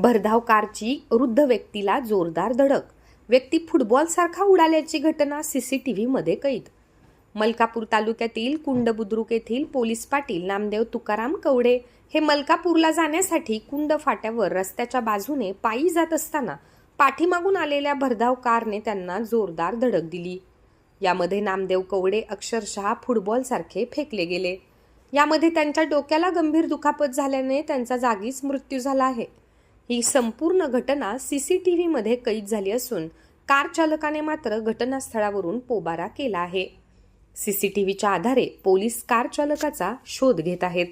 भरधाव कारची वृद्ध व्यक्तीला जोरदार धडक. व्यक्ती फुटबॉलसारखा उडाल्याची घटना सी सी टी व्हीमध्ये कैद. मलकापूर तालुक्यातील कुंड बुद्रुक येथील पोलीस पाटील नामदेव तुकाराम कवडे हे मलकापूरला जाण्यासाठी कुंड फाट्यावर रस्त्याच्या बाजूने पायी जात असताना पाठीमागून आलेल्या भरधाव कारने त्यांना जोरदार धडक दिली. यामध्ये नामदेव कवडे अक्षरशः फुटबॉलसारखे फेकले गेले. यामध्ये त्यांच्या डोक्याला गंभीर दुखापत झाल्याने त्यांचा जागीच मृत्यू झाला आहे. ही संपूर्ण घटना सी सी टी व्हीमध्ये कैद झाली असून कार चालकाने मात्र घटनास्थळावरून पोबारा केला आहे. सी सी टी व्हीच्या आधारे पोलीस कार चालकाचा शोध घेत आहेत.